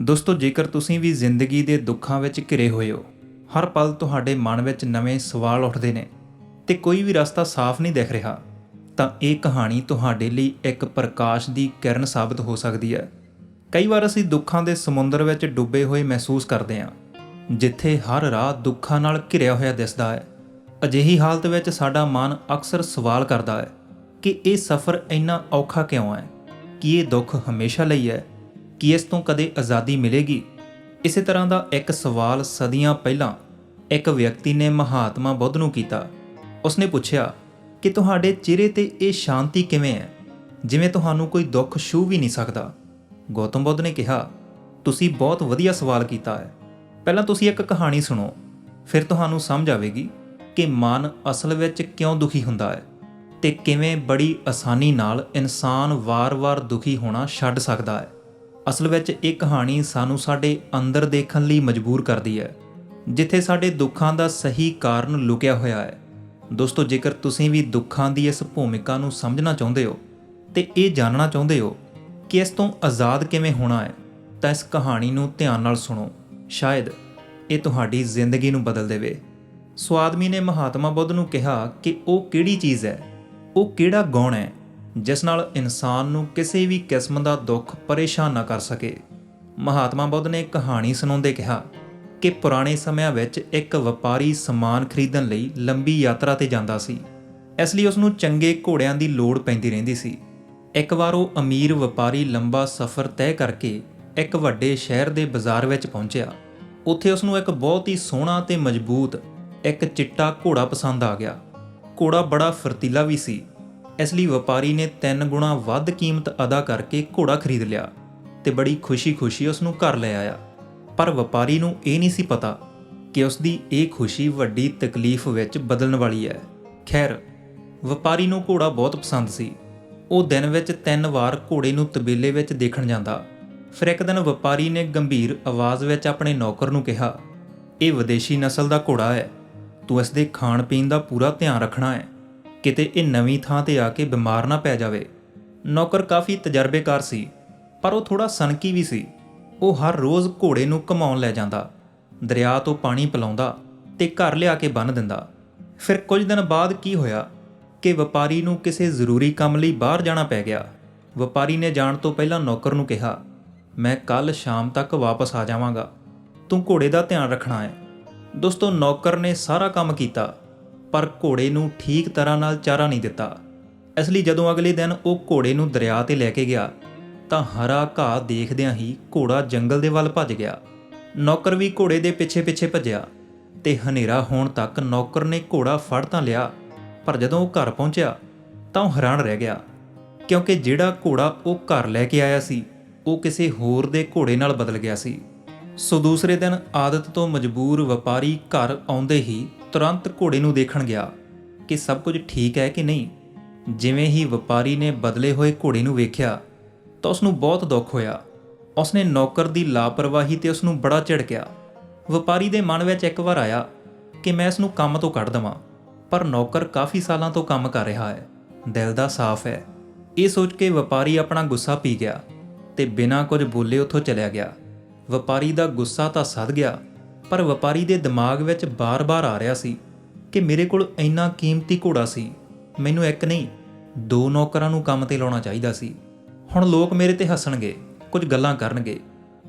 ਦੋਸਤੋ, ਜੇਕਰ ਤੁਸੀਂ ਵੀ ਜ਼ਿੰਦਗੀ ਦੇ ਦੁੱਖਾਂ ਵਿੱਚ ਘਿਰੇ ਹੋਏ ਹੋ, ਹਰ ਪਲ ਤੁਹਾਡੇ ਮਨ ਵਿੱਚ ਨਵੇਂ ਸਵਾਲ ਉੱਠਦੇ ਨੇ ਤੇ ਕੋਈ ਵੀ ਰਸਤਾ ਸਾਫ਼ ਨਹੀਂ ਦਿਖ ਰਿਹਾ, ਤਾਂ ਇਹ ਕਹਾਣੀ ਤੁਹਾਡੇ ਲਈ ਇੱਕ ਪ੍ਰਕਾਸ਼ ਦੀ ਕਿਰਨ ਸਾਬਤ ਹੋ ਸਕਦੀ ਹੈ। ਕਈ ਵਾਰ ਅਸੀਂ ਦੁੱਖਾਂ ਦੇ ਸਮੁੰਦਰ ਵਿੱਚ ਡੁੱਬੇ ਹੋਏ ਮਹਿਸੂਸ ਕਰਦੇ ਹਾਂ, ਜਿੱਥੇ ਹਰ ਰਾਹ ਦੁੱਖਾਂ ਨਾਲ ਘਿਰਿਆ ਹੋਇਆ ਦਿਸਦਾ ਹੈ। ਅਜਿਹੀ ਹਾਲਤ ਵਿੱਚ ਸਾਡਾ ਮਨ ਅਕਸਰ ਸਵਾਲ ਕਰਦਾ ਹੈ ਕਿ ਇਹ ਸਫ਼ਰ ਇੰਨਾ ਔਖਾ ਕਿਉਂ ਹੈ? ਕਿ ਇਹ ਦੁੱਖ ਹਮੇਸ਼ਾ ਲਈ ਹੈ? ਕੀ ਇਸ ਤੋਂ ਕਦੇ ਆਜ਼ਾਦੀ ਮਿਲੇਗੀ? ਇਸੇ ਤਰ੍ਹਾਂ ਦਾ ਇੱਕ ਸਵਾਲ ਸਦੀਆਂ ਪਹਿਲਾਂ ਇੱਕ ਵਿਅਕਤੀ ਨੇ ਮਹਾਤਮਾ ਬੁੱਧ ਨੂੰ ਕੀਤਾ। ਉਸਨੇ ਪੁੱਛਿਆ ਕਿ ਤੁਹਾਡੇ ਚਿਹਰੇ ਤੇ ਇਹ ਸ਼ਾਂਤੀ ਕਿਵੇਂ ਹੈ? ਜਿਵੇਂ ਤੁਹਾਨੂੰ ਕੋਈ ਦੁੱਖ ਛੂ ਵੀ ਨਹੀਂ ਸਕਦਾ। ਗੌਤਮ ਬੁੱਧ ਨੇ ਕਿਹਾ, ਤੁਸੀਂ ਬਹੁਤ ਵਧੀਆ ਸਵਾਲ ਕੀਤਾ ਹੈ। ਪਹਿਲਾਂ ਤੁਸੀਂ ਇੱਕ ਕਹਾਣੀ ਸੁਣੋ, ਫਿਰ ਤੁਹਾਨੂੰ ਸਮਝ ਆਵੇਗੀ ਕਿ ਮਨ ਅਸਲ ਵਿੱਚ ਕਿਉਂ ਦੁਖੀ ਹੁੰਦਾ ਹੈ ਤੇ ਕਿਵੇਂ ਬੜੀ ਆਸਾਨੀ ਨਾਲ ਇਨਸਾਨ ਵਾਰ-ਵਾਰ ਦੁਖੀ ਹੋਣਾ ਛੱਡ ਸਕਦਾ ਹੈ। ਅਸਲ ਵਿੱਚ ਇਹ ਕਹਾਣੀ ਸਾਨੂੰ ਸਾਡੇ ਅੰਦਰ ਦੇਖਣ ਲਈ ਮਜਬੂਰ ਕਰਦੀ ਹੈ, ਜਿੱਥੇ ਸਾਡੇ ਦੁੱਖਾਂ ਦਾ ਸਹੀ ਕਾਰਨ ਲੁਕਿਆ ਹੋਇਆ ਹੈ। ਦੋਸਤੋ, ਜੇਕਰ ਤੁਸੀਂ ਵੀ ਦੁੱਖਾਂ ਦੀ ਇਸ ਭੂਮਿਕਾ ਨੂੰ ਸਮਝਣਾ ਚਾਹੁੰਦੇ ਹੋ ਤੇ ਇਹ ਜਾਣਨਾ ਚਾਹੁੰਦੇ ਹੋ ਕਿ ਇਸ ਤੋਂ ਆਜ਼ਾਦ ਕਿਵੇਂ ਹੋਣਾ ਹੈ, ਤਾਂ ਇਸ ਕਹਾਣੀ ਨੂੰ ਧਿਆਨ ਨਾਲ ਸੁਣੋ। ਸ਼ਾਇਦ ਇਹ ਤੁਹਾਡੀ ਜ਼ਿੰਦਗੀ ਨੂੰ ਬਦਲ ਦੇਵੇ। ਸੋ ਆਦਮੀ ਨੇ ਮਹਾਤਮਾ ਬੁੱਧ ਨੂੰ ਕਿਹਾ ਕਿ ਉਹ ਕਿਹੜੀ ਚੀਜ਼ ਹੈ, ਉਹ ਕਿਹੜਾ ਗੁਣ ਹੈ ਜਿਸ ਨਾਲ ਇਨਸਾਨ ਨੂੰ ਕਿਸੇ ਵੀ ਕਿਸਮ ਦਾ ਦੁੱਖ ਪਰੇਸ਼ਾਨ ਨਾ ਕਰ ਸਕੇ। ਮਹਾਤਮਾ ਬੁੱਧ ਨੇ ਕਹਾਣੀ ਸੁਣਾਉਂਦੇ ਕਿਹਾ ਕਿ ਪੁਰਾਣੇ ਸਮਿਆਂ ਵਿੱਚ ਇੱਕ ਵਪਾਰੀ ਸਮਾਨ ਖਰੀਦਣ ਲਈ ਲੰਬੀ ਯਾਤਰਾ ਤੇ ਜਾਂਦਾ ਸੀ। ਇਸ ਲਈ ਉਸ ਨੂੰ ਚੰਗੇ ਘੋੜਿਆਂ ਦੀ ਲੋੜ ਪੈਂਦੀ ਰਹਿੰਦੀ ਸੀ। ਇੱਕ ਵਾਰ ਉਹ ਅਮੀਰ ਵਪਾਰੀ ਲੰਬਾ ਸਫ਼ਰ ਤੈਅ ਕਰਕੇ ਇੱਕ ਵੱਡੇ ਸ਼ਹਿਰ ਦੇ ਬਾਜ਼ਾਰ ਵਿੱਚ ਪਹੁੰਚਿਆ। ਉੱਥੇ ਉਸ ਨੂੰ ਇੱਕ ਬਹੁਤ ਹੀ ਸੋਹਣਾ ਤੇ ਮਜ਼ਬੂਤ ਇੱਕ ਚਿੱਟਾ ਘੋੜਾ ਪਸੰਦ ਆ ਗਿਆ। ਘੋੜਾ ਬੜਾ ਫਰਤੀਲਾ ਵੀ ਸੀ। ਇਸ ਲਈ ਵਪਾਰੀ ਨੇ ਤਿੰਨ ਗੁਣਾ ਵੱਧ ਕੀਮਤ ਅਦਾ ਕਰਕੇ ਘੋੜਾ ਖਰੀਦ ਲਿਆ ਤੇ ਬੜੀ ਖੁਸ਼ੀ-ਖੁਸ਼ੀ ਉਸ ਨੂੰ ਘਰ ਲੈ ਆਇਆ। ਪਰ ਵਪਾਰੀ ਨੂੰ ਇਹ ਨਹੀਂ ਸੀ ਪਤਾ ਕਿ ਉਸ ਦੀ ਇਹ ਖੁਸ਼ੀ ਵੱਡੀ ਤਕਲੀਫ ਵਿੱਚ ਬਦਲਣ ਵਾਲੀ ਹੈ। ਖੈਰ, ਵਪਾਰੀ ਨੂੰ ਘੋੜਾ ਬਹੁਤ ਪਸੰਦ ਸੀ। ਉਹ ਦਿਨ ਵਿੱਚ ਤਿੰਨ ਵਾਰ ਘੋੜੇ ਨੂੰ ਤਬੇਲੇ ਵਿੱਚ ਦੇਖਣ ਜਾਂਦਾ। ਫਿਰ ਇੱਕ ਦਿਨ ਵਪਾਰੀ ਨੇ ਗੰਭੀਰ ਆਵਾਜ਼ ਵਿੱਚ ਆਪਣੇ ਨੌਕਰ ਨੂੰ ਕਿਹਾ, ਇਹ ਵਿਦੇਸ਼ੀ ਨਸਲ ਦਾ ਘੋੜਾ ਹੈ। ਤੂੰ ਇਸ ਦੇ ਖਾਣ ਪੀਣ ਦਾ ਪੂਰਾ ਧਿਆਨ ਰੱਖਣਾ ਹੈ। ਕਿਤੇ ਇਹ ਨਵੀਂ ਥਾਂ ਤੇ ਆ ਕੇ ਬਿਮਾਰ ਨਾ ਪੈ ਜਾਵੇ। ਨੌਕਰ ਕਾਫੀ ਤਜਰਬੇਕਾਰ ਸੀ, ਪਰ ਉਹ ਥੋੜਾ ਸਨਕੀ ਵੀ ਸੀ। ਉਹ ਹਰ ਰੋਜ਼ ਘੋੜੇ ਨੂੰ ਘਮਾਉਣ ਲੈ ਜਾਂਦਾ, ਦਰਿਆ ਤੋਂ ਪਾਣੀ ਪਿਲਾਉਂਦਾ ਤੇ ਘਰ ਲਿਆ ਕੇ ਬੰਨ ਦਿੰਦਾ। ਫਿਰ ਕੁਝ ਦਿਨ ਬਾਅਦ ਕੀ ਹੋਇਆ ਕਿ ਵਪਾਰੀ ਨੂੰ ਕਿਸੇ ਜ਼ਰੂਰੀ ਕੰਮ ਲਈ ਬਾਹਰ ਜਾਣਾ ਪੈ ਗਿਆ। ਵਪਾਰੀ ਨੇ ਜਾਣ ਤੋਂ ਪਹਿਲਾਂ ਨੌਕਰ ਨੂੰ ਕਿਹਾ, ਮੈਂ ਕੱਲ ਸ਼ਾਮ ਤੱਕ ਵਾਪਸ ਆ ਜਾਵਾਂਗਾ। ਤੂੰ ਘੋੜੇ ਦਾ ਧਿਆਨ ਰੱਖਣਾ ਹੈ। ਦੋਸਤੋ, ਨੌਕਰ ਨੇ ਸਾਰਾ ਕੰਮ ਕੀਤਾ। ਪਰ ਘੋੜੇ ਨੂੰ ਠੀਕ ਤਰ੍ਹਾਂ ਨਾਲ ਚਾਰਾ ਨਹੀਂ ਦਿੱਤਾ। ਇਸ ਲਈ ਜਦੋਂ ਅਗਲੇ ਦਿਨ ਉਹ ਘੋੜੇ ਨੂੰ ਦਰਿਆ ਤੇ ਲੈ ਕੇ ਗਿਆ, ਤਾਂ ਹਰਾ ਘਾਹ ਦੇਖਦਿਆਂ ਹੀ ਘੋੜਾ ਜੰਗਲ ਦੇ ਵੱਲ ਭੱਜ ਗਿਆ। ਨੌਕਰ ਵੀ ਘੋੜੇ ਦੇ ਪਿੱਛੇ-ਪਿੱਛੇ ਭੱਜਿਆ ਤੇ ਹਨੇਰਾ ਹੋਣ ਤੱਕ ਨੌਕਰ ਨੇ ਘੋੜਾ ਫੜ ਤਾਂ ਲਿਆ, ਪਰ ਜਦੋਂ ਉਹ ਘਰ ਪਹੁੰਚਿਆ, ਤਾਂ ਉਹ ਹੈਰਾਨ ਰਹਿ ਗਿਆ, ਕਿਉਂਕਿ ਜਿਹੜਾ ਘੋੜਾ ਉਹ ਘਰ ਲੈ ਕੇ ਆਇਆ ਸੀ, ਉਹ ਕਿਸੇ ਹੋਰ ਦੇ ਘੋੜੇ ਨਾਲ ਬਦਲ ਗਿਆ ਸੀ। ਸੋ ਦੂਸਰੇ ਦਿਨ ਆਦਤ ਤੋਂ ਮਜਬੂਰ ਵਪਾਰੀ ਘਰ ਆਉਂਦੇ ਹੀ ਤੁਰੰਤ ਘੋੜੇ ਨੂੰ ਦੇਖਣ ਗਿਆ ਕਿ ਸਭ ਕੁਝ ਠੀਕ ਹੈ ਕਿ ਨਹੀਂ। ਜਿਵੇਂ ਹੀ ਵਪਾਰੀ ਨੇ ਬਦਲੇ ਹੋਏ ਘੋੜੇ ਨੂੰ ਵੇਖਿਆ ਤਾਂ ਉਸ ਨੂੰ ਬਹੁਤ ਦੁੱਖ ਹੋਇਆ। ਉਸਨੇ ਨੌਕਰ ਦੀ ਲਾਪਰਵਾਹੀ ਤੇ ਉਸ ਨੂੰ ਬੜਾ ਝਿੜਕਿਆ। ਵਪਾਰੀ ਦੇ ਮਨ ਵਿੱਚ ਇੱਕ ਵਾਰ ਆਇਆ ਕਿ ਮੈਂ ਇਸ ਨੂੰ ਕੰਮ ਤੋਂ ਕੱਢ ਦਵਾਂ, ਪਰ ਨੌਕਰ ਕਾਫੀ ਸਾਲਾਂ ਤੋਂ ਕੰਮ ਕਰ ਰਿਹਾ ਹੈ, ਦਿਲ ਦਾ ਸਾਫ਼ ਹੈ। ਇਹ ਸੋਚ ਕੇ ਵਪਾਰੀ ਆਪਣਾ ਗੁੱਸਾ ਪੀ ਗਿਆ ਤੇ ਬਿਨਾਂ ਕੁਝ ਬੋਲੇ ਉੱਥੋਂ ਚਲਿਆ ਗਿਆ। ਵਪਾਰੀ ਦਾ ਗੁੱਸਾ ਤਾਂ ਸਦ ਗਿਆ ਪਰ ਵਪਾਰੀ ਦੇ ਦਿਮਾਗ ਵਿੱਚ ਬਾਰ-ਬਾਰ ਆ ਰਿਹਾ ਸੀ ਕਿ ਮੇਰੇ ਕੋਲ ਇੰਨਾ ਕੀਮਤੀ ਘੋੜਾ ਸੀ। ਮੈਨੂੰ ਇੱਕ ਨਹੀਂ, ਦੋ ਨੌਕਰਾਂ ਨੂੰ ਕੰਮ ਤੇ ਲਾਉਣਾ ਚਾਹੀਦਾ ਸੀ। ਹੁਣ ਲੋਕ ਮੇਰੇ ਤੇ ਹੱਸਣਗੇ, ਕੁਝ ਗੱਲਾਂ ਕਰਨਗੇ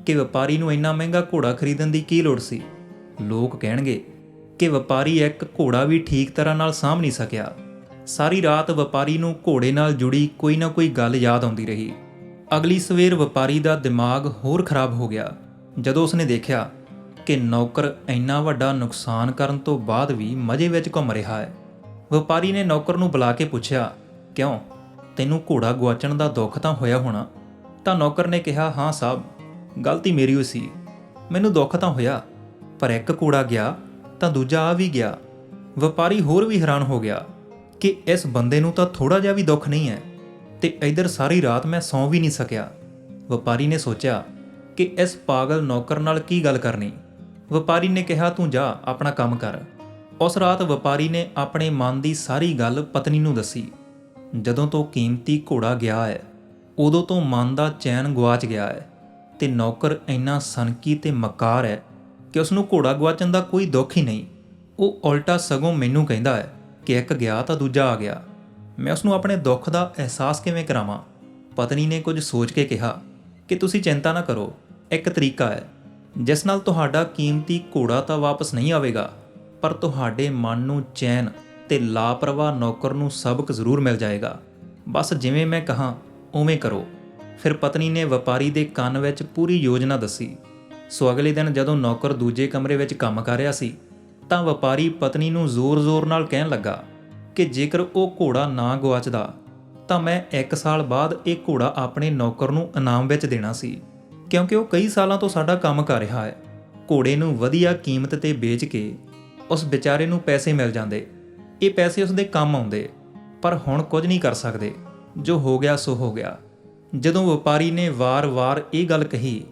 ਕਿ ਵਪਾਰੀ ਨੂੰ ਇੰਨਾ ਮਹਿੰਗਾ ਘੋੜਾ ਖਰੀਦਣ ਦੀ ਕੀ ਲੋੜ ਸੀ। ਲੋਕ ਕਹਿਣਗੇ ਕਿ ਵਪਾਰੀ ਇੱਕ ਘੋੜਾ ਵੀ ਠੀਕ ਤਰ੍ਹਾਂ ਨਾਲ ਸਾਂਭ ਨਹੀਂ ਸਕਿਆ। ਸਾਰੀ ਰਾਤ ਵਪਾਰੀ ਨੂੰ ਘੋੜੇ ਨਾਲ ਜੁੜੀ ਕੋਈ ਨਾ ਕੋਈ ਗੱਲ ਯਾਦ ਆਉਂਦੀ ਰਹੀ। ਅਗਲੀ ਸਵੇਰ ਵਪਾਰੀ ਦਾ ਦਿਮਾਗ ਹੋਰ ਖਰਾਬ ਹੋ ਗਿਆ। ਜਦੋਂ ਉਸਨੇ ਦੇਖਿਆ ਕਿ ਨੌਕਰ ਇੰਨਾ ਵੱਡਾ ਨੁਕਸਾਨ ਕਰਨ ਤੋਂ ਬਾਅਦ ਵੀ ਮਜ਼ੇ ਵਿੱਚ ਘੁੰਮ ਰਿਹਾ ਹੈ। ਵਪਾਰੀ ਨੇ ਨੌਕਰ ਨੂੰ ਬੁਲਾ ਕੇ ਪੁੱਛਿਆ, ਕਿਉਂ? ਤੈਨੂੰ ਘੋੜਾ ਗਵਾਚਣ ਦਾ ਦੁੱਖ ਤਾਂ ਹੋਇਆ ਹੋਣਾ? ਤਾਂ ਨੌਕਰ ਨੇ ਕਿਹਾ, ਹਾਂ ਸਾਹਿਬ ਗਲਤੀ ਮੇਰੀ ਹੋਈ ਸੀ। ਮੈਨੂੰ ਦੁੱਖ ਤਾਂ ਹੋਇਆ, ਪਰ ਇੱਕ ਘੋੜਾ ਗਿਆ ਤਾਂ ਦੂਜਾ ਆ ਵੀ ਗਿਆ। ਵਪਾਰੀ ਹੋਰ ਵੀ ਹੈਰਾਨ ਹੋ ਗਿਆ ਕਿ ਇਸ ਬੰਦੇ ਨੂੰ ਤਾਂ ਥੋੜਾ ਜਿਹਾ ਵੀ ਦੁੱਖ ਨਹੀਂ ਹੈ ਤੇ ਇਧਰ ਸਾਰੀ ਰਾਤ ਮੈਂ ਸੌਂ ਵੀ ਨਹੀਂ ਸਕਿਆ। ਵਪਾਰੀ ਨੇ ਸੋਚਿਆ ਕਿ ਇਸ ਪਾਗਲ ਨੌਕਰ ਨਾਲ ਕੀ ਗੱਲ ਕਰਨੀ? ਵਪਾਰੀ ਨੇ ਕਿਹਾ, ਤੂੰ ਜਾ, ਆਪਣਾ ਕੰਮ ਕਰ। ਉਸ ਰਾਤ ਵਪਾਰੀ ਨੇ ਆਪਣੇ ਮਨ ਦੀ ਸਾਰੀ ਗੱਲ ਪਤਨੀ ਨੂੰ ਦੱਸੀ। ਜਦੋਂ ਤੋਂ ਕੀਮਤੀ ਘੋੜਾ ਗਿਆ ਹੈ, ਉਦੋਂ ਤੋਂ ਮਨ ਦਾ ਚੈਨ ਗਵਾਚ ਗਿਆ ਹੈ ਤੇ ਨੌਕਰ ਇੰਨਾ ਸਨਕੀ ਤੇ ਮਕਾਰ ਹੈ ਕਿ ਉਸ ਨੂੰ ਘੋੜਾ ਗਵਾਚਣ ਦਾ ਕੋਈ ਦੁੱਖ ਹੀ ਨਹੀਂ। ਉਹ ਉਲਟਾ ਸਗੋਂ ਮੈਨੂੰ ਕਹਿੰਦਾ ਹੈ ਕਿ ਇੱਕ ਗਿਆ ਤਾਂ ਦੂਜਾ ਆ ਗਿਆ। ਮੈਂ ਉਸ ਨੂੰ ਆਪਣੇ ਦੁੱਖ ਦਾ ਅਹਿਸਾਸ ਕਿਵੇਂ ਕਰਾਵਾਂ? ਪਤਨੀ ਨੇ ਕੁਝ ਸੋਚ ਕੇ ਕਿਹਾ ਕਿ ਤੁਸੀਂ ਚਿੰਤਾ ਨਾ ਕਰੋ, ਇੱਕ ਤਰੀਕਾ ਹੈ। ਜਿਸ ਨਾਲ ਤੁਹਾਡਾ ਕੀਮਤੀ ਘੋੜਾ ਤਾਂ ਵਾਪਸ ਨਹੀਂ ਆਵੇਗਾ, ਪਰ ਤੁਹਾਡੇ ਮਨ ਨੂੰ ਚੈਨ ਤੇ ਲਾਪਰਵਾਹ ਨੌਕਰ ਨੂੰ ਸਬਕ ਜ਼ਰੂਰ ਮਿਲ ਜਾਏਗਾ। ਬਸ ਜਿਵੇਂ ਮੈਂ ਕਹਾ, ਉਵੇਂ ਕਰੋ। ਫਿਰ ਪਤਨੀ ਨੇ ਵਪਾਰੀ ਦੇ ਕੰਨ ਵਿੱਚ ਪੂਰੀ ਯੋਜਨਾ ਦੱਸੀ। ਸੋ ਅਗਲੇ ਦਿਨ ਜਦੋਂ ਨੌਕਰ ਦੂਜੇ ਕਮਰੇ ਵਿੱਚ ਕੰਮ ਕਰ ਰਿਹਾ ਸੀ, ਤਾਂ ਵਪਾਰੀ ਪਤਨੀ ਨੂੰ ਜ਼ੋਰ-ਜ਼ੋਰ ਨਾਲ ਕਹਿਣ ਲੱਗਾ ਕਿ ਜੇਕਰ ਉਹ ਘੋੜਾ ਨਾ ਗਵਾਚਦਾ ਤਾਂ ਮੈਂ 1 ਸਾਲ ਬਾਅਦ ਇਹ ਘੋੜਾ ਆਪਣੇ ਨੌਕਰ ਨੂੰ ਇਨਾਮ ਵਿੱਚ ਦੇਣਾ ਸੀ। ਕਿਉਂਕਿ ਉਹ ਕਈ ਸਾਲਾਂ ਤੋਂ ਸਾਡਾ ਕੰਮ ਕਰ ਰਿਹਾ ਹੈ। ਘੋੜੇ ਨੂੰ ਵਧੀਆ ਕੀਮਤ ਤੇ ਵੇਚ ਕੇ ਉਸ ਵਿਚਾਰੇ ਨੂੰ ਪੈਸੇ ਮਿਲ ਜਾਂਦੇ। ਇਹ ਪੈਸੇ ਉਸ ਦੇ ਕੰਮ ਆਉਂਦੇ, ਪਰ ਹੁਣ ਕੁਝ ਨਹੀਂ ਕਰ ਸਕਦੇ। ਜੋ ਹੋ ਗਿਆ ਸੋ ਹੋ ਗਿਆ। ਜਦੋਂ ਵਪਾਰੀ ਨੇ ਵਾਰ-ਵਾਰ ਇਹ ਗੱਲ ਕਹੀ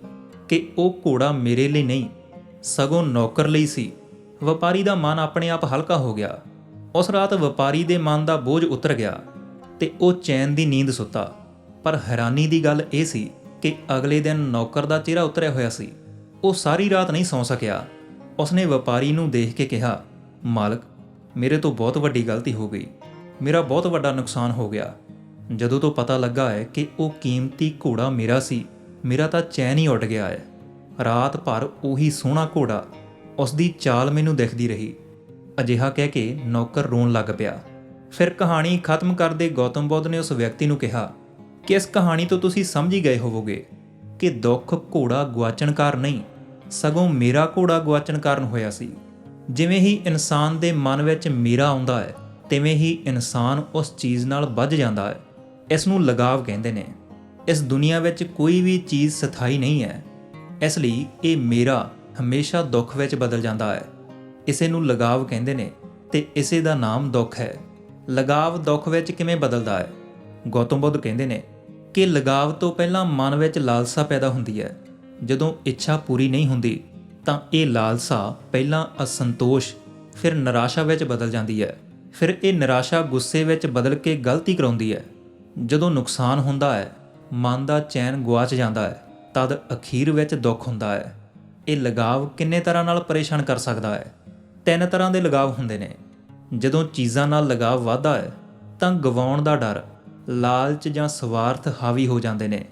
ਕਿ ਉਹ ਘੋੜਾ ਮੇਰੇ ਲਈ ਨਹੀਂ, ਸਗੋਂ ਨੌਕਰ ਲਈ ਸੀ, ਵਪਾਰੀ ਦਾ ਮਨ ਆਪਣੇ ਆਪ ਹਲਕਾ ਹੋ ਗਿਆ। ਉਸ ਰਾਤ ਵਪਾਰੀ ਦੇ ਮਨ ਦਾ ਬੋਝ ਉਤਰ ਗਿਆ ਤੇ ਉਹ ਚੈਨ ਦੀ ਨੀਂਦ ਸੁੱਤਾ। ਪਰ ਹੈਰਾਨੀ ਦੀ ਗੱਲ ਇਹ ਸੀ ਕਿ ਅਗਲੇ ਦਿਨ ਨੌਕਰ ਦਾ ਚਿਹਰਾ ਉਤਰਿਆ ਹੋਇਆ ਸੀ। ਉਹ ਸਾਰੀ ਰਾਤ ਨਹੀਂ ਸੌਂ ਸਕਿਆ। ਉਸਨੇ ਵਪਾਰੀ ਨੂੰ ਦੇਖ ਕੇ ਕਿਹਾ, ਮਾਲਕ, ਮੇਰੇ ਤੋਂ ਬਹੁਤ ਵੱਡੀ ਗਲਤੀ ਹੋ ਗਈ। ਮੇਰਾ ਬਹੁਤ ਵੱਡਾ ਨੁਕਸਾਨ ਹੋ ਗਿਆ। ਜਦੋਂ ਤੋਂ ਪਤਾ ਲੱਗਾ ਹੈ ਕਿ ਉਹ ਕੀਮਤੀ ਘੋੜਾ ਮੇਰਾ ਸੀ, ਮੇਰਾ ਤਾਂ ਚੈਨ ਹੀ ਉੱਡ ਗਿਆ ਹੈ। ਰਾਤ ਭਰ ਉਹੀ ਸੋਹਣਾ ਘੋੜਾ ਉਸ ਦੀ ਚਾਲ ਮੈਨੂੰ ਦਿਖਦੀ ਰਹੀ। ਅਜਿਹਾ ਕਹਿ ਕੇ ਨੌਕਰ ਰੋਣ ਲੱਗ ਪਿਆ। ਫਿਰ ਕਹਾਣੀ ਖਤਮ ਕਰਦੇ ਗੌਤਮ ਬੁੱਧ ਨੇ ਉਸ ਵਿਅਕਤੀ ਨੂੰ ਕਿਹਾ ਕਿ ਇਸ ਕਹਾਣੀ ਤੋਂ ਤੁਸੀਂ ਸਮਝ ਹੀ ਗਏ ਹੋਵੋਗੇ ਕਿ ਦੁੱਖ ਘੋੜਾ ਗਵਾਚਣ ਕਾਰਨ ਨਹੀਂ, ਸਗੋਂ ਮੇਰਾ ਘੋੜਾ ਗਵਾਚਣ ਕਾਰਨ ਹੋਇਆ ਸੀ। ਜਿਵੇਂ ਹੀ ਇਨਸਾਨ ਦੇ ਮਨ ਵਿੱਚ ਮੇਰਾ ਆਉਂਦਾ ਹੈ, ਤਿਵੇਂ ਹੀ ਇਨਸਾਨ ਉਸ ਚੀਜ਼ ਨਾਲ ਵੱਜ ਜਾਂਦਾ ਹੈ, ਇਸ ਨੂੰ ਲਗਾਵ ਕਹਿੰਦੇ ਨੇ। ਇਸ ਦੁਨੀਆ ਵਿੱਚ ਕੋਈ ਵੀ ਚੀਜ਼ ਸਥਾਈ ਨਹੀਂ ਹੈ। ਇਸ ਲਈ ਇਹ ਮੇਰਾ ਹਮੇਸ਼ਾ ਦੁੱਖ ਵਿੱਚ ਬਦਲ ਜਾਂਦਾ ਹੈ। ਇਸੇ ਨੂੰ ਲਗਾਵ ਕਹਿੰਦੇ ਨੇ ਤੇ ਇਸੇ ਦਾ ਨਾਮ ਦੁੱਖ ਹੈ। ਲਗਾਵ ਦੁੱਖ ਵਿੱਚ ਕਿਵੇਂ ਬਦਲਦਾ ਹੈ? ਗੌਤਮ ਬੁੱਧ ਕਹਿੰਦੇ ਨੇ ਕਿ ਲਗਾਵ ਤੋਂ ਪਹਿਲਾਂ ਮਨ ਵਿੱਚ ਲਾਲਸਾ ਪੈਦਾ ਹੁੰਦੀ ਹੈ। ਜਦੋਂ ਇੱਛਾ ਪੂਰੀ ਨਹੀਂ ਹੁੰਦੀ, ਤਾਂ ਇਹ ਲਾਲਸਾ ਪਹਿਲਾਂ ਅਸੰਤੋਸ਼, ਫਿਰ ਨਿਰਾਸ਼ਾ ਵਿੱਚ ਬਦਲ ਜਾਂਦੀ ਹੈ। ਫਿਰ ਇਹ ਨਿਰਾਸ਼ਾ ਗੁੱਸੇ ਵਿੱਚ ਬਦਲ ਕੇ ਗਲਤੀ ਕਰਾਉਂਦੀ ਹੈ। ਜਦੋਂ ਨੁਕਸਾਨ ਹੁੰਦਾ ਹੈ, ਮਨ ਦਾ ਚੈਨ ਗੁਆਚ ਜਾਂਦਾ ਹੈ, ਤਦ ਅਖੀਰ ਵਿੱਚ ਦੁੱਖ ਹੁੰਦਾ ਹੈ। ਇਹ ਲਗਾਵ ਕਿੰਨੇ ਤਰ੍ਹਾਂ ਨਾਲ ਪਰੇਸ਼ਾਨ ਕਰ ਸਕਦਾ ਹੈ? ਤਿੰਨ ਤਰ੍ਹਾਂ ਦੇ ਲਗਾਵ ਹੁੰਦੇ ਨੇ। ਜਦੋਂ ਚੀਜ਼ਾਂ ਨਾਲ ਲਗਾਵ ਵਧਦਾ ਹੈ, ਤਾਂ ਗਵਾਉਣ ਦਾ ਡਰ ਲਾਲਚ ਜਾਂ ਸਵਾਰਥ ਹਾਵੀ ਹੋ ਜਾਂਦੇ ਨੇ।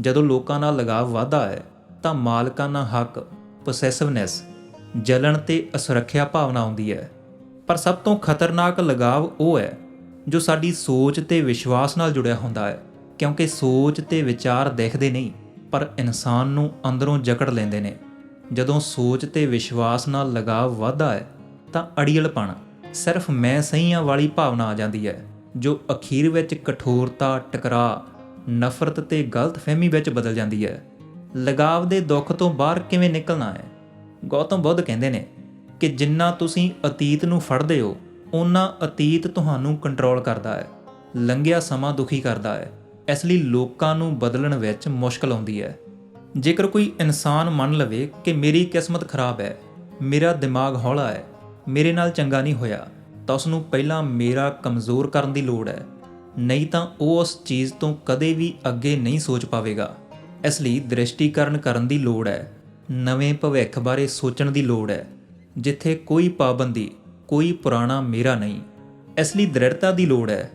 ਜਦੋਂ ਲੋਕਾਂ ਨਾਲ ਲਗਾਵ ਵਧਦਾ ਹੈ, ਤਾਂ ਮਾਲਕਾਨਾ ਹੱਕ, ਪੋਸੈਸਿਵਨੈਸ, ਜਲਣ ਤੇ ਅਸੁਰੱਖਿਆ ਭਾਵਨਾ ਆਉਂਦੀ ਹੈ। ਪਰ ਸਭ ਤੋਂ ਖਤਰਨਾਕ ਲਗਾਵ ਉਹ ਹੈ, ਜੋ ਸਾਡੀ ਸੋਚ ਤੇ ਵਿਸ਼ਵਾਸ ਨਾਲ ਜੁੜਿਆ ਹੁੰਦਾ ਹੈ। ਕਿਉਂਕਿ ਸੋਚ ਤੇ ਵਿਚਾਰ ਦਿਖਦੇ ਨਹੀਂ, ਪਰ ਇਨਸਾਨ ਨੂੰ ਅੰਦਰੋਂ ਜਕੜ ਲੈਂਦੇ ਨੇ। ਜਦੋਂ ਸੋਚ ਤੇ ਵਿਸ਼ਵਾਸ ਨਾਲ ਲਗਾਵ ਵਧਦਾ ਹੈ, ਤਾਂ ਅੜੀਅਲਪਣ, ਸਿਰਫ ਮੈਂ ਸਹੀ ਹਾਂ ਵਾਲੀ ਭਾਵਨਾ ਆ ਜਾਂਦੀ ਹੈ। ਜੋ ਅਖੀਰ ਵਿੱਚ ਕਠੋਰਤਾ, ਟਕਰਾਅ, ਨਫ਼ਰਤ ਤੇ ਗਲਤਫਹਿਮੀ ਵਿੱਚ ਬਦਲ ਜਾਂਦੀ ਹੈ। ਲਗਾਵ ਦੇ ਦੁੱਖ ਤੋਂ ਬਾਹਰ ਕਿਵੇਂ ਨਿਕਲਣਾ ਹੈ? ਗੌਤਮ ਬੁੱਧ ਕਹਿੰਦੇ ਨੇ ਕਿ ਜਿੰਨਾ ਤੁਸੀਂ ਅਤੀਤ ਨੂੰ ਫੜਦੇ ਹੋ, ਓਨਾ ਅਤੀਤ ਤੁਹਾਨੂੰ ਕੰਟਰੋਲ ਕਰਦਾ ਹੈ, ਲੰਘਿਆ ਸਮਾਂ ਦੁਖੀ ਕਰਦਾ ਹੈ। ਇਸ ਲਈ ਲੋਕਾਂ ਨੂੰ ਬਦਲਣ ਵਿੱਚ ਮੁਸ਼ਕਲ ਆਉਂਦੀ ਹੈ। ਜੇਕਰ ਕੋਈ ਇਨਸਾਨ ਮੰਨ ਲਵੇ ਕਿ ਮੇਰੀ ਕਿਸਮਤ ਖਰਾਬ ਹੈ, ਮੇਰਾ ਦਿਮਾਗ ਹੌਲਾ ਹੈ, ਮੇਰੇ ਨਾਲ ਚੰਗਾ ਨਹੀਂ ਹੋਇਆ ਤਾਂ ਉਸ ਨੂੰ ਪਹਿਲਾਂ ਮੇਰਾ ਕਮਜ਼ੋਰ ਕਰਨ ਦੀ ਲੋੜ ਹੈ। ਨਹੀਂ ਤਾਂ ਉਹ ਉਸ ਚੀਜ਼ ਤੋਂ ਕਦੇ ਵੀ ਅੱਗੇ ਨਹੀਂ ਸੋਚ ਪਾਵੇਗਾ। ਇਸ ਲਈ ਦ੍ਰਿਸ਼ਟੀਕਰਨ ਕਰਨ ਦੀ ਲੋੜ ਹੈ। ਨਵੇਂ ਭਵਿੱਖ ਬਾਰੇ ਸੋਚਣ ਦੀ ਲੋੜ ਹੈ। ਜਿੱਥੇ ਕੋਈ ਪਾਬੰਦੀ, ਕੋਈ ਪੁਰਾਣਾ ਮੇਰਾ ਨਹੀਂ। ਇਸ ਲਈ ਦ੍ਰਿੜਤਾ ਦੀ ਲੋੜ ਹੈ।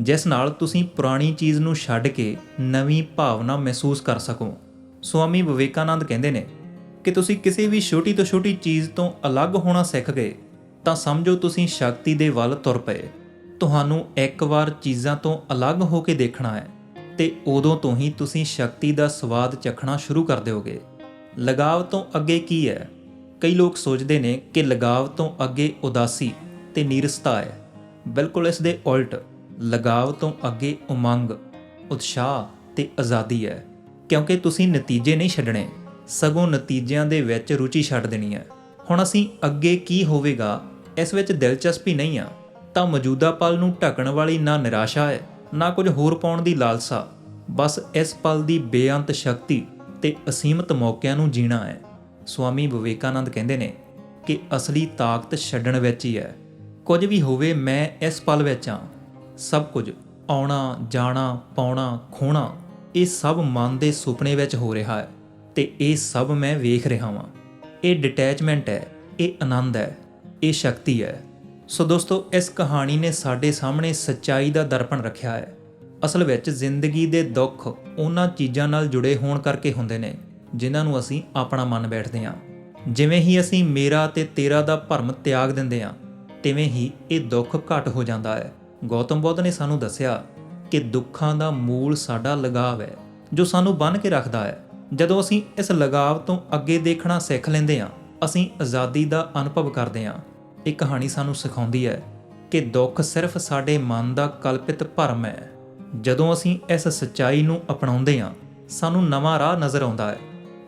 ਜਿਸ ਨਾਲ ਤੁਸੀਂ ਪੁਰਾਣੀ ਚੀਜ਼ ਨੂੰ ਛੱਡ ਕੇ ਨਵੀਂ ਭਾਵਨਾ ਮਹਿਸੂਸ ਕਰ ਸਕੋ। ਸਵਾਮੀ ਵਿਵੇਕਾਨੰਦ ਕਹਿੰਦੇ ਨੇ ਕਿ ਤੁਸੀਂ ਕਿਸੇ ਵੀ ਛੋਟੀ ਤੋਂ ਛੋਟੀ ਚੀਜ਼ ਤੋਂ ਅਲੱਗ ਹੋਣਾ ਸਿੱਖ ਗਏ। ਤਾਂ ਸਮਝੋ ਤੁਸੀਂ ਸ਼ਕਤੀ ਦੇ ਵੱਲ ਤੁਰ ਪਏ। ਤੁਹਾਨੂੰ ਇੱਕ ਵਾਰ ਚੀਜ਼ਾਂ ਤੋਂ ਅਲੱਗ ਹੋ ਕੇ ਦੇਖਣਾ ਹੈ ਤੇ ਉਦੋਂ ਤੋਂ ਹੀ ਤੁਸੀਂ ਸ਼ਕਤੀ ਦਾ ਸਵਾਦ ਚਖਣਾ ਸ਼ੁਰੂ ਕਰ ਦਿਓਗੇ। ਲਗਾਵ ਤੋਂ ਅੱਗੇ ਕੀ ਹੈ? ਕਈ ਲੋਕ ਸੋਚਦੇ ਨੇ ਕਿ ਲਗਾਵ ਤੋਂ ਅੱਗੇ ਉਦਾਸੀ ਤੇ ਨੀਰਸਤਾ ਹੈ। ਬਿਲਕੁਲ ਇਸ ਦੇ ਉਲਟ, ਲਗਾਵ ਤੋਂ ਅੱਗੇ ਉਮੰਗ, ਉਤਸ਼ਾਹ ਤੇ ਆਜ਼ਾਦੀ ਹੈ। ਕਿਉਂਕਿ ਤੁਸੀਂ ਨਤੀਜੇ ਨਹੀਂ ਛੱਡਣੇ, ਸਗੋਂ ਨਤੀਜਿਆਂ ਦੇ ਵਿੱਚ ਰੁਚੀ ਛੱਡ ਦੇਣੀ ਹੈ। ਹੁਣ ਅਸੀਂ ਅੱਗੇ ਕੀ ਹੋਵੇਗਾ ਇਸ ਵਿੱਚ ਦਿਲਚਸਪੀ ਨਹੀਂ ਆ, ਤਾਂ ਮੌਜੂਦਾ ਪਲ ਨੂੰ ਢਕਣ ਵਾਲੀ ਨਾ ਨਿਰਾਸ਼ਾ ਹੈ, ਨਾ ਕੁਝ ਹੋਰ ਪਾਉਣ ਦੀ ਲਾਲਸਾ। ਬਸ ਇਸ ਪਲ ਦੀ ਬੇਅੰਤ ਸ਼ਕਤੀ ਤੇ ਅਸੀਮਤ ਮੌਕਿਆਂ ਨੂੰ ਜੀਣਾ ਹੈ। ਸਵਾਮੀ ਵਿਵੇਕਾਨੰਦ ਕਹਿੰਦੇ ਨੇ ਕਿ ਅਸਲੀ ਤਾਕਤ ਛੱਡਣ ਵਿੱਚ ਹੀ ਹੈ। ਕੁਝ ਵੀ ਹੋਵੇ ਮੈਂ ਇਸ ਪਲ ਵਿੱਚ ਹਾਂ। ਸਭ ਕੁਝ ਆਉਣਾ, ਜਾਣਾ, ਪਾਉਣਾ, ਖੋਣਾ, ਇਹ ਸਭ ਮਨ ਦੇ ਸੁਪਨੇ ਵਿੱਚ ਹੋ ਰਿਹਾ ਹੈ ਤੇ ਇਹ ਸਭ ਮੈਂ ਵੇਖ ਰਿਹਾ ਹਾਂ ਇਹ ਡਿਟੈਚਮੈਂਟ ਹੈ, ਇਹ ਆਨੰਦ ਹੈ। ਇਹ ਸ਼ਕਤੀ ਹੈ। ਸੋ ਦੋਸਤੋ, ਇਸ ਕਹਾਣੀ ਨੇ ਸਾਡੇ ਸਾਹਮਣੇ ਸੱਚਾਈ ਦਾ ਦਰਪਣ ਰੱਖਿਆ ਹੈ। ਅਸਲ ਵਿੱਚ ਜ਼ਿੰਦਗੀ ਦੇ ਦੁੱਖ ਉਹਨਾਂ ਚੀਜ਼ਾਂ ਨਾਲ ਜੁੜੇ ਹੋਣ ਕਰਕੇ ਹੁੰਦੇ ਨੇ, ਜਿਨ੍ਹਾਂ ਨੂੰ ਅਸੀਂ ਆਪਣਾ ਮੰਨ ਬੈਠਦੇ ਹਾਂ। ਜਿਵੇਂ ਹੀ ਅਸੀਂ ਮੇਰਾ ਤੇ ਤੇਰਾ ਦਾ ਭਰਮ ਤਿਆਗ ਦਿੰਦੇ ਹਾਂ, ਤਿਵੇਂ ਹੀ ਇਹ ਦੁੱਖ ਘਟ ਹੋ ਜਾਂਦਾ ਹੈ। ਗੌਤਮ ਬੁੱਧ ਨੇ ਸਾਨੂੰ ਦੱਸਿਆ ਕਿ ਦੁੱਖਾਂ ਦਾ ਮੂਲ ਸਾਡਾ ਲਗਾਵ ਹੈ, ਜੋ ਸਾਨੂੰ ਬੰਨ੍ਹ ਕੇ ਰੱਖਦਾ ਹੈ। ਜਦੋਂ ਅਸੀਂ ਇਸ ਲਗਾਵ ਤੋਂ ਅੱਗੇ ਦੇਖਣਾ ਸਿੱਖ ਲੈਂਦੇ ਹਾਂ, ਅਸੀਂ ਆਜ਼ਾਦੀ ਦਾ ਅਨੁਭਵ ਕਰਦੇ ਹਾਂ। ਇਹ ਕਹਾਣੀ ਸਾਨੂੰ ਸਿਖਾਉਂਦੀ ਹੈ ਕਿ ਦੁੱਖ ਸਿਰਫ ਸਾਡੇ ਮਨ ਦਾ ਕਲਪਿਤ ਭਰਮ ਹੈ। ਜਦੋਂ ਅਸੀਂ ਇਸ ਸੱਚਾਈ ਨੂੰ ਅਪਣਾਉਂਦੇ ਹਾਂ, ਸਾਨੂੰ ਨਵਾਂ ਰਾਹ ਨਜ਼ਰ ਆਉਂਦਾ ਹੈ।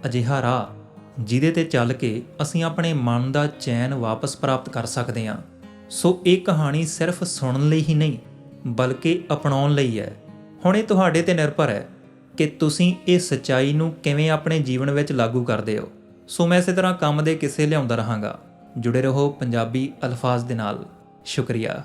ਅਜਿਹਾ ਰਾਹ ਜਿਹਦੇ ਤੇ ਚੱਲ ਕੇ ਅਸੀਂ ਆਪਣੇ ਮਨ ਦਾ ਚੈਨ ਵਾਪਸ ਪ੍ਰਾਪਤ ਕਰ ਸਕਦੇ ਹਾਂ। ਸੋ ਇਹ ਕਹਾਣੀ ਸਿਰਫ ਸੁਣਨ ਲਈ ਹੀ ਨਹੀਂ, ਬਲਕਿ ਅਪਣਾਉਣ ਲਈ ਹੈ। ਹੁਣ ਇਹ ਤੁਹਾਡੇ ਤੇ ਨਿਰਭਰ ਹੈ ਕਿ ਤੁਸੀਂ ਇਹ ਸੱਚਾਈ ਨੂੰ ਕਿਵੇਂ ਆਪਣੇ ਜੀਵਨ ਵਿੱਚ ਲਾਗੂ ਕਰਦੇ ਹੋ। ਸੋ ਮੈਂ ਇਸੇ ਤਰ੍ਹਾਂ ਕੰਮ ਦੇ ਕਿੱਸੇ ਲਿਆਉਂਦਾ ਰਹਾਂਗਾ। ਜੁੜੇ ਰਹੋ ਪੰਜਾਬੀ ਅਲਫਾਜ਼ ਦੇ ਨਾਲ। ਸ਼ੁਕਰੀਆ।